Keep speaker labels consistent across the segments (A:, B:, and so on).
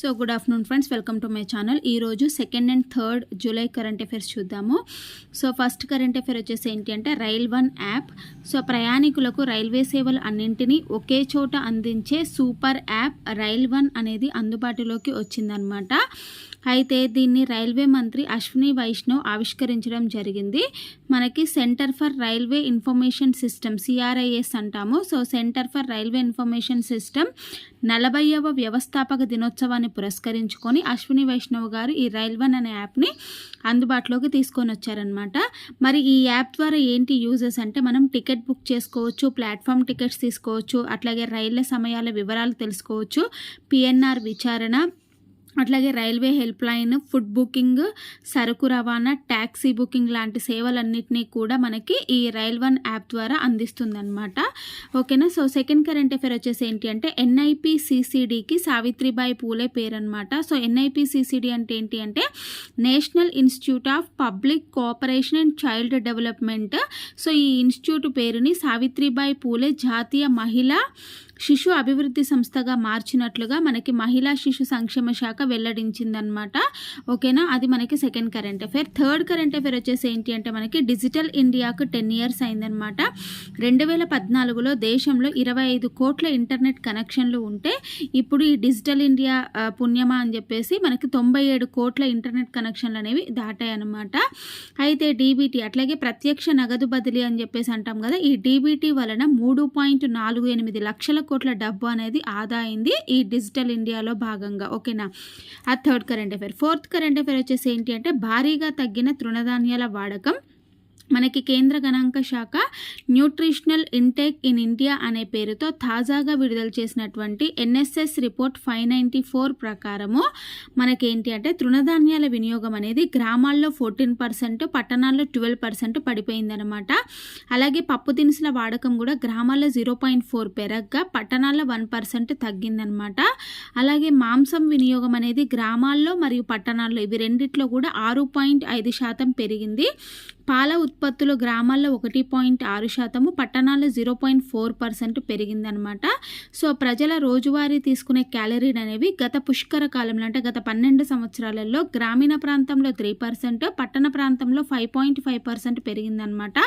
A: So good afternoon friends welcome to my channel ఈరోజు second and third July current affairs చూద్దాము. So first current affair వచ్చేసి ఏంటి అంటే rail one app. So ప్రయాణికులకు railway సేవలు అన్నింటినీ ఒకే చోట అందించే సూపర్ యాప్ రైల్ వన్ అనేది అందుబాటులోకి వచ్చిందనమాట అయితే దీన్ని రైల్వే మంత్రి అశ్విని వైష్ణవ్ ఆవిష్కరించడం జరిగింది. మనకి centre for railway information system CRIS అంటాము. So centre for railway information system నలభైవ వ్యవస్థాపక దినోత్సవాన్ని పురస్కరించుకొని అశ్విని వైష్ణవ్ గారు ఈ రైల్వన్ అనే యాప్ని అందుబాటులోకి తీసుకొని వచ్చారనమాట మరి ఈ యాప్ ద్వారా ఏంటి యూజెస్ అంటే మనం టికెట్ బుక్ చేసుకోవచ్చు ప్లాట్ఫామ్ టికెట్స్ తీసుకోవచ్చు అట్లాగే రైళ్ళ సమయాల వివరాలు తెలుసుకోవచ్చు పిఎన్ఆర్ విచారణ అట్లాగే railway helpline food booking సరుకు రవాణా ట్యాక్సీ బుకింగ్ లాంటి సేవలన్నింటినీ కూడా మనకి ఈ రైల్ వన్ యాప్ ద్వారా అందిస్తుందన్నమాట. ఓకేనా? సో సెకండ్ కరెంట్ అఫేర్ వచ్చేసి ఏంటి అంటే ఎన్ఐపిసిసిడికి సావిత్రిబాయి పూలే పేరు అనమాట సో ఎన్ఐపిసిసిడి అంటే ఏంటి అంటే national institute of public cooperation and child development. So ఈ ఇన్స్టిట్యూట్ పేరుని సావిత్రిబాయి పూలే జాతీయ మహిళా శిశు అభివృద్ధి సంస్థగా మార్చినట్లుగా మనకి మహిళా శిశు సంక్షేమ శాఖ వెల్లడించిందనమాట ఓకేనా? అది మనకి second current affair third current affair వచ్చేసి ఏంటి అంటే మనకి డిజిటల్ ఇండియాకు టెన్ ఇయర్స్ అయిందనమాట రెండు వేల పద్నాలుగులో దేశంలో ఇరవై ఐదు కోట్ల ఇంటర్నెట్ కనెక్షన్లు ఉంటే ఇప్పుడు ఈ డిజిటల్ ఇండియా పుణ్యమా అని చెప్పేసి మనకి తొంభై ఏడు కోట్ల ఇంటర్నెట్ కనెక్షన్లు అనేవి దాటాయన్నమాట. అయితే డీబీటీ అట్లాగే ప్రత్యక్ష నగదు బదిలీ అని చెప్పేసి అంటాం కదా ఈ డీబీటీ వలన మూడు పాయింట్ నాలుగు ఎనిమిది లక్షల కోట్ల డబ్బు అనేది ఆదా అయింది ఈ డిజిటల్ ఇండియాలో భాగంగా. ఓకేనా? ఆ third current affair. Fourth current affair వచ్చేసి ఏంటి అంటే భారీగా తగ్గిన తృణధాన్యాల వాడకం. మనకి కేంద్ర గణాంక శాఖ న్యూట్రిషనల్ ఇంటేక్ ఇన్ ఇండియా అనే పేరుతో తాజాగా విడుదల చేసినటువంటి NSS report five ninety four ప్రకారము మనకేంటి అంటే తృణధాన్యాల వినియోగం అనేది గ్రామాల్లో ఫోర్టీన్ పర్సెంట్ పట్టణాల్లో ట్వెల్వ్ పర్సెంట్ పడిపోయిందనమాట అలాగే పప్పు దినుసుల వాడకం కూడా గ్రామాల్లో జీరో పాయింట్ ఫోర్ పెరగ్గా పట్టణాల్లో వన్ పర్సెంట్ తగ్గిందనమాట అలాగే మాంసం వినియోగం అనేది గ్రామాల్లో మరియు పట్టణాల్లో ఇవి రెండిట్లో కూడా ఆరు పాయింట్ ఐదు శాతం పెరిగింది. పాల ఉత్పత్తులు గ్రామాల్లో ఒకటి పాయింట్ ఆరు శాతము పట్టణాల్లో జీరో పాయింట్ ఫోర్ పర్సెంట్ పెరిగిందనమాట సో ప్రజల రోజువారీ తీసుకునే క్యాలరీలు అనేవి గత పుష్కర కాలంలో అంటే గత పన్నెండు సంవత్సరాలలో గ్రామీణ ప్రాంతంలో త్రీ పర్సెంట్ పట్టణ ప్రాంతంలో ఫైవ్ పాయింట్ ఫైవ్ పర్సెంట్ పెరిగిందనమాట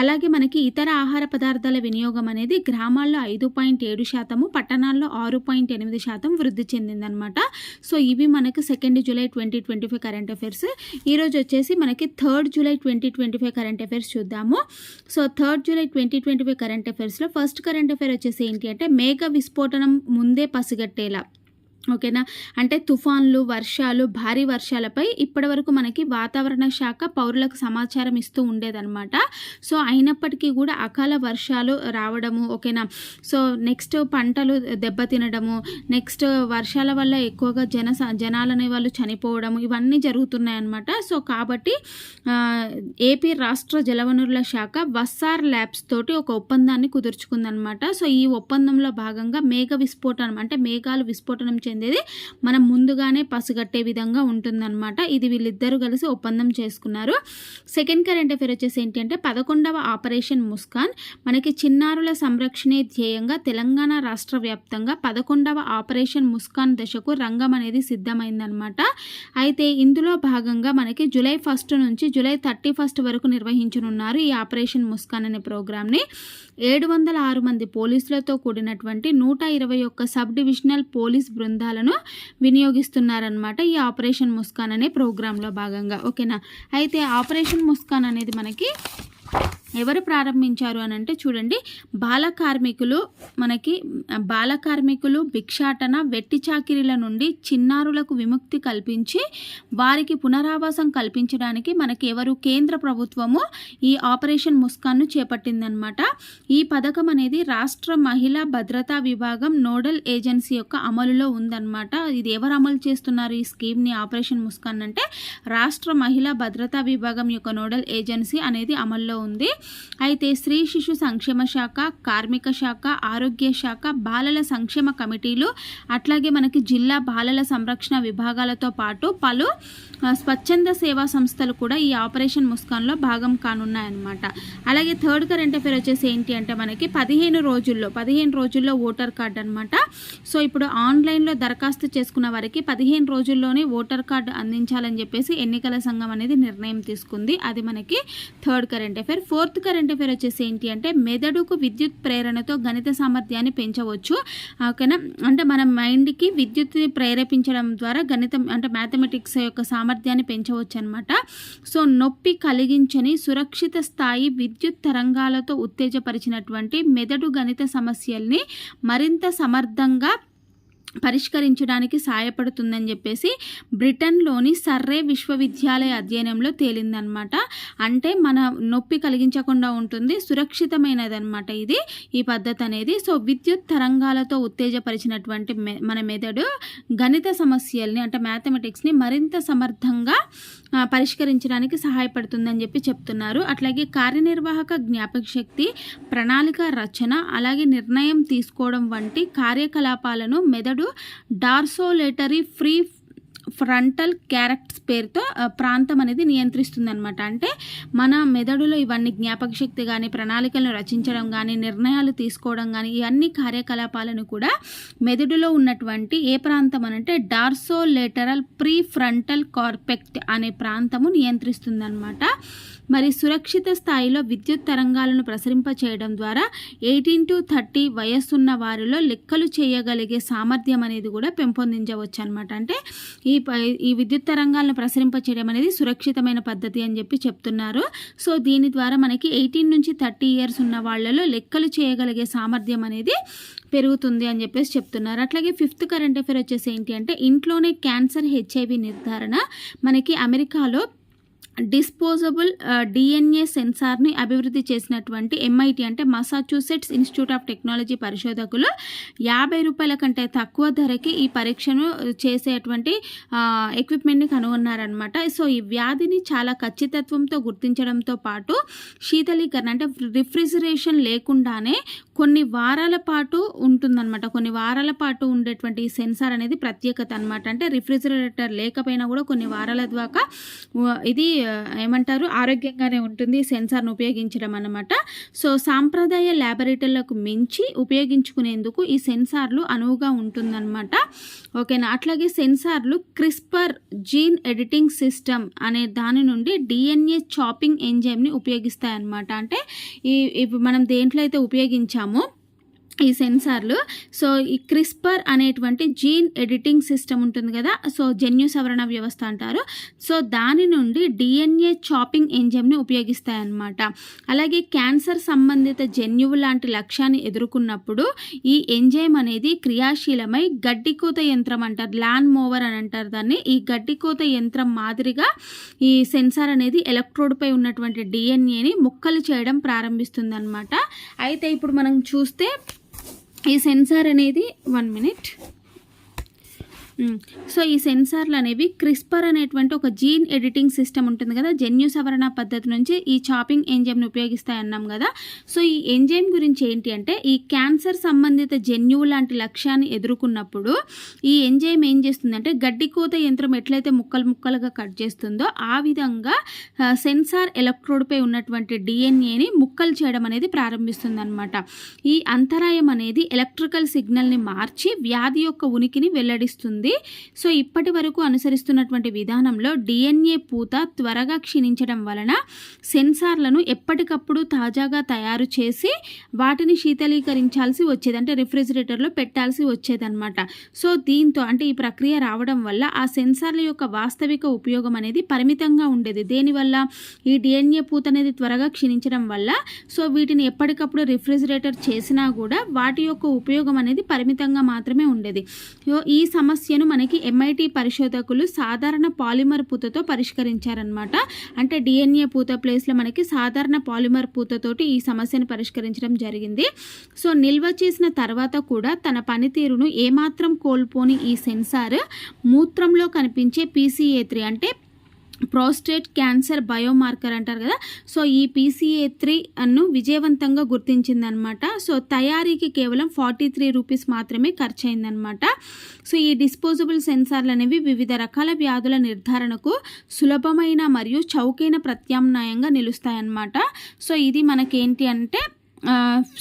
A: అలాగే మనకి ఇతర ఆహార పదార్థాల వినియోగం అనేది గ్రామాల్లో ఐదు పాయింట్ ఏడు శాతము పట్టణాల్లో ఆరు పాయింట్ ఎనిమిది శాతం వృద్ధి చెందిందనమాట సో ఇవి మనకి second July twenty twenty five current affairs ఈరోజు వచ్చేసి మనకి third July twenty twenty five current affairs చూద్దాము. So third July twenty twenty five current అఫైర్స్లో first current affair వచ్చేసి ఏంటి అంటే మేఘ విస్ఫోటనం ముందే పసిగట్టేలా. ఓకేనా? అంటే తుఫాన్లు వర్షాలు భారీ వర్షాలపై ఇప్పటి వరకు మనకి వాతావరణ శాఖ పౌరులకు సమాచారం ఇస్తూ ఉండేదన్నమాట. సో అయినప్పటికీ కూడా అకాల వర్షాలు రావడము ఓకేనా? సో నెక్స్ట్ పంటలు దెబ్బతినడము నెక్స్ట్ వర్షాల వల్ల ఎక్కువగా జన జనాలనే వాళ్ళు చనిపోవడము ఇవన్నీ జరుగుతున్నాయన్నమాట. సో కాబట్టి ఏపీ రాష్ట్ర జలవనరుల శాఖ వస్సార్ ల్యాబ్స్ తోటి ఒక ఒప్పందాన్ని కుదుర్చుకుందనమాట సో ఈ ఒప్పందంలో భాగంగా మేఘ విస్ఫోటనం అంటే మేఘాలు విస్ఫోటనం చే చెందేది. మనం ముందుగానే పసుగట్టే విధంగా ఉంటుందన్నమాట. ఇది వీళ్ళిద్దరూ కలిసి ఒప్పందం చేసుకున్నారు. సెకండ్ కరెంట్ అఫేర్ వచ్చేసి ఏంటి అంటే పదకొండవ ఆపరేషన్ ముస్కాన్. మనకి చిన్నారుల సంరక్షణే ధ్యేయంగా తెలంగాణ రాష్ట్ర వ్యాప్తంగా పదకొండవ ఆపరేషన్ ముస్కాన్ దశకు రంగం అనేది సిద్ధమైందనమాట అయితే ఇందులో భాగంగా మనకి జూలై ఫస్ట్ నుంచి జూలై థర్టీ ఫస్ట్ వరకు నిర్వహించనున్నారు ఈ ఆపరేషన్ ముస్కాన్ అనే ప్రోగ్రామ్ని. ఏడు వందల ఆరు మంది పోలీసులతో కూడినటువంటి నూట ఇరవై ఒక్క సబ్ డివిజనల్ పోలీస్ బృందం పదార్థాలను వినియోగిస్తున్నారనమాట ఈ ఆపరేషన్ ముస్కాన్ అనే ప్రోగ్రాంలో భాగంగా. ఓకేనా? అయితే ఆపరేషన్ ముస్కాన్ అనేది మనకి ఎవరు ప్రారంభించారు అని అంటే చూడండి బాల కార్మికులు మనకి బాల కార్మికులు భిక్షాటన వెట్టి చాకిరీల నుండి చిన్నారులకు విముక్తి కల్పించి వారికి పునరావాసం కల్పించడానికి మనకి ఎవరు కేంద్ర ప్రభుత్వము ఈ ఆపరేషన్ ముస్కాన్ను చేపట్టిందనమాట. ఈ పథకం అనేది రాష్ట్ర మహిళా భద్రతా విభాగం నోడల్ ఏజెన్సీ యొక్క అమలులో ఉందన్నమాట ఇది ఎవరు అమలు చేస్తున్నారు ఈ స్కీమ్ని ఆపరేషన్ ముస్కాన్ అంటే? రాష్ట్ర మహిళా భద్రతా విభాగం యొక్క నోడల్ ఏజెన్సీ అనేది అమల్లో ఉంది. అయితే స్త్రీ శిశు సంక్షేమ శాఖ కార్మిక శాఖ ఆరోగ్య శాఖ బాలల సంక్షేమ కమిటీలు అట్లాగే మనకి జిల్లా బాలల సంరక్షణ విభాగాలతో పాటు పలు స్వచ్ఛంద సేవా సంస్థలు కూడా ఈ ఆపరేషన్ ముస్కాన్లో భాగం కానున్నాయన్నమాట. అలాగే థర్డ్ కరెంట్ అఫేర్ వచ్చేసి ఏంటి అంటే మనకి పదిహేను రోజుల్లో పదిహేను రోజుల్లో ఓటర్ కార్డ్ అనమాట సో ఇప్పుడు ఆన్లైన్లో దరఖాస్తు చేసుకున్న వారికి పదిహేను రోజుల్లోనే ఓటర్ కార్డు అందించాలని చెప్పేసి ఎన్నికల సంఘం అనేది నిర్ణయం తీసుకుంది. అది మనకి third current affair. Fourth current affair వచ్చేసి ఏంటి అంటే మెదడుకు విద్యుత్ ప్రేరణతో గణిత సామర్థ్యాన్ని పెంచవచ్చు. ఓకేనా? అంటే మన మైండ్కి విద్యుత్ని ప్రేరేపించడం ద్వారా గణితం అంటే మ్యాథమెటిక్స్ యొక్క సామర్థ్యాన్ని పెంచవచ్చు అనమాట సో నొప్పి కలిగించని సురక్షిత స్థాయి విద్యుత్ తరంగాలతో ఉత్తేజపరిచినటువంటి మెదడు గణిత సమస్యల్ని మరింత సమర్థంగా పరిష్కరించడానికి సహాయపడుతుందని చెప్పేసి బ్రిటన్లోని సర్రే విశ్వవిద్యాలయ అధ్యయనంలో తేలిందనమాట అంటే మన నొప్పి కలిగించకుండా ఉంటుంది సురక్షితమైనది అనమాట ఇది ఈ పద్ధతి అనేది. సో విద్యుత్ తరంగాలతో ఉత్తేజపరిచినటువంటి మె మన మెదడు గణిత సమస్యల్ని అంటే మ్యాథమెటిక్స్ని మరింత సమర్థంగా పరిష్కరించడానికి సహాయపడుతుందని చెప్పి చెప్తున్నారు. అట్లాగే కార్యనిర్వాహక జ్ఞాపక శక్తి ప్రణాళిక రచన అలాగే నిర్ణయం తీసుకోవడం వంటి కార్యకలాపాలను మెదడు డార్సోలేటరీ ఫ్రీ ఫ్రంటల్ క్యారెక్టర్స్ పేరుతో ప్రాంతం అనేది నియంత్రిస్తుంది అనమాట అంటే మన మెదడులో ఇవన్నీ జ్ఞాపక శక్తి కానీ ప్రణాళికలను రచించడం కానీ నిర్ణయాలు తీసుకోవడం కానీ ఇవన్నీ కార్యకలాపాలను కూడా మెదడులో ఉన్నటువంటి ఏ ప్రాంతం అనంటే డార్సోలేటరల్ ప్రీ ఫ్రంటల్ కార్పెక్ట్ అనే ప్రాంతము నియంత్రిస్తుంది అనమాట మరి సురక్షిత స్థాయిలో విద్యుత్ తరంగాలను ప్రసరింప చేయడం ద్వారా ఎయిటీన్ టు థర్టీ వయస్సున్న వారిలో లెక్కలు చేయగలిగే సామర్థ్యం అనేది కూడా పెంపొందించవచ్చు అనమాట అంటే ఈ ఈ విద్యుత్ తరంగాలను ప్రసరింపచేయడం అనేది సురక్షితమైన పద్ధతి అని చెప్పి చెప్తున్నారు. సో దీని ద్వారా మనకి ఎయిటీన్ నుంచి థర్టీ ఇయర్స్ ఉన్న వాళ్ళలో లెక్కలు చేయగలిగే సామర్థ్యం అనేది పెరుగుతుంది అని చెప్పేసి చెప్తున్నారు. అట్లాగే ఫిఫ్త్ కరెంట్ అఫేర్ వచ్చేసి ఏంటి అంటే ఇంట్లోనే క్యాన్సర్ హెచ్ఐవి నిర్ధారణ మనకి అమెరికాలో డిస్పోజబుల్ డిఎన్ఏ సెన్సార్ని అభివృద్ధి చేసినటువంటి ఎంఐటి అంటే మసాచ్యూసెట్స్ ఇన్స్టిట్యూట్ ఆఫ్ టెక్నాలజీ పరిశోధకులు యాభై రూపాయల కంటే తక్కువ ధరకి ఈ పరీక్షను చేసేటువంటి ఎక్విప్మెంట్ని కనుగొన్నారనమాట సో ఈ వ్యాధిని చాలా ఖచ్చితత్వంతో గుర్తించడంతో పాటు శీతలీకరణ అంటే రిఫ్రిజిరేషన్ లేకుండానే కొన్ని వారాల పాటు ఉంటుందన్నమాట. కొన్ని వారాల పాటు ఉండేటువంటి ఈ సెన్సార్ అనేది ప్రత్యేకత అనమాట అంటే రిఫ్రిజిరేటర్ లేకపోయినా కూడా కొన్ని వారాల దాకా ఇది ఏమంటారు ఆరోగ్యంగానే ఉంటుంది సెన్సార్ను ఉపయోగించడం అన్నమాట. సో సాంప్రదాయ ల్యాబొరేటరీలకు మించి ఉపయోగించుకునేందుకు ఈ సెన్సార్లు అనువుగా ఉంటుందన్నమాట. ఓకేనా? అట్లాగే సెన్సార్లు క్రిస్పర్ జీన్ ఎడిటింగ్ సిస్టమ్ అనే దాని నుండి డిఎన్ఏ చాపింగ్ ఎంజైమ్ని ఉపయోగిస్తాయన్నమాట. అంటే ఈ ఇప్పుడు మనం దేంట్లో అయితే ఉపయోగించాము tamam. ఈ సెన్సార్లు. సో ఈ క్రిస్పర్ అనేటువంటి జీన్ ఎడిటింగ్ సిస్టమ్ ఉంటుంది కదా సో జన్యు సవరణ వ్యవస్థ అంటారు. సో దాని నుండి డిఎన్ఏ చాపింగ్ ఎంజైమ్ని ఉపయోగిస్తాయన్నమాట. అలాగే క్యాన్సర్ సంబంధిత జన్యువు లాంటి లక్ష్యాన్ని ఎదుర్కొన్నప్పుడు ఈ ఎంజైమ్ అనేది క్రియాశీలమై గడ్డికోత యంత్రం అంటారు ల్యాండ్ మోవర్ అని అంటారు దాన్ని. ఈ గడ్డికోత యంత్రం మాదిరిగా ఈ సెన్సార్ అనేది ఎలక్ట్రోడ్పై ఉన్నటువంటి డిఎన్ఏని ముక్కలు చేయడం ప్రారంభిస్తుంది అనమాట అయితే ఇప్పుడు మనం చూస్తే ఈ సెన్సార్ అనేది వన్ మినిట్. సో ఈ సెన్సార్లు అనేవి క్రిస్పర్ అనేటువంటి ఒక జీన్ ఎడిటింగ్ సిస్టమ్ ఉంటుంది కదా జన్యు సవరణ పద్ధతి నుంచి ఈ చాపింగ్ ఎంజైమ్ని ఉపయోగిస్తాయి అన్నాం కదా. సో ఈ ఎంజైమ్ గురించి ఏంటి అంటే ఈ క్యాన్సర్ సంబంధిత జన్యువు లాంటి లక్ష్యాన్ని ఎదుర్కొన్నప్పుడు ఈ ఎంజైమ్ ఏం చేస్తుందంటే గడ్డి కోత యంత్రం ఎట్లయితే ముక్కలు ముక్కలుగా కట్ చేస్తుందో ఆ విధంగా సెన్సార్ ఎలక్ట్రోడ్పై ఉన్నటువంటి డిఎన్ఏని ముక్కలు చేయడం అనేది ప్రారంభిస్తుందన్నమాట. ఈ అంతరాయం అనేది ఎలక్ట్రికల్ సిగ్నల్ని మార్చి వ్యాధి యొక్క ఉనికిని వెల్లడిస్తుంది. సో ఇప్పటి వరకు అనుసరిస్తున్నటువంటి విధానంలో డిఎన్ఏ పూత త్వరగా క్షీణించడం వలన సెన్సార్లను ఎప్పటికప్పుడు తాజాగా తయారు చేసి వాటిని శీతలీకరించాల్సి వచ్చేది అంటే రిఫ్రిజిరేటర్లో పెట్టాల్సి వచ్చేదన్నమాట. సో దీంతో అంటే ఈ ప్రక్రియ రావడం వల్ల ఆ సెన్సార్ల యొక్క వాస్తవిక ఉపయోగం అనేది పరిమితంగా ఉండేది. దేనివల్ల? ఈ డిఎన్ఏ పూత అనేది త్వరగా క్షీణించడం వల్ల సో వీటిని ఎప్పటికప్పుడు రిఫ్రిజిరేటర్ చేసినా కూడా వాటి యొక్క ఉపయోగం అనేది పరిమితంగా మాత్రమే ఉండేది. సో ఈ సమస్యను మనకి ఎంఐటి పరిశోధకులు సాధారణ పాలిమర్ పూతతో పరిష్కరించారనమాట అంటే డిఎన్ఏ పూత ప్లేస్లో మనకి సాధారణ పాలిమర్ పూతతోటి ఈ సమస్యను పరిష్కరించడం జరిగింది. సో నిల్వ చేసిన తర్వాత కూడా తన పనితీరును ఏమాత్రం కోల్పోని ఈ సెన్సార్ మూత్రంలో కనిపించే పీసీఏ త్రీ అంటే ప్రోస్టేట్ క్యాన్సర్ బయోమార్కర్ అంటారు కదా. సో ఈ పీసీఏ త్రీ అన్ను విజయవంతంగా గుర్తించిందనమాట. సో తయారీకి కేవలం ఫార్టీ త్రీ రూపీస్ మాత్రమే ఖర్చు అయిందనమాట సో ఈ డిస్పోజబుల్ సెన్సార్లు అనేవి వివిధ రకాల వ్యాధుల నిర్ధారణకు సులభమైన మరియు చౌకైన ప్రత్యామ్నాయంగా నిలుస్తాయన్నమాట. సో ఇది మనకేంటి అంటే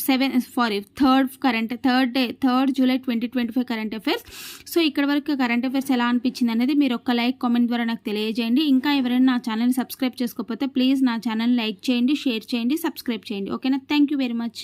A: seven sorry third current third day third July twenty twenty five current affairs. So ఇక్కడ వరకు కరెంట్ అఫైర్స్ ఎలా అనిపించింది అనేది మీరు ఒక లైక్ కామెంట్ ద్వారా నాకు తెలియజేయండి. ఇంకా ఎవరైనా నా ఛానల్ని సబ్స్క్రైబ్ చేసుకోకపోతే ప్లీజ్ నా ఛానల్ లైక్ చేయండి షేర్ చేయండి సబ్స్క్రైబ్ చేయండి. ఓకేనా? Thank you very much.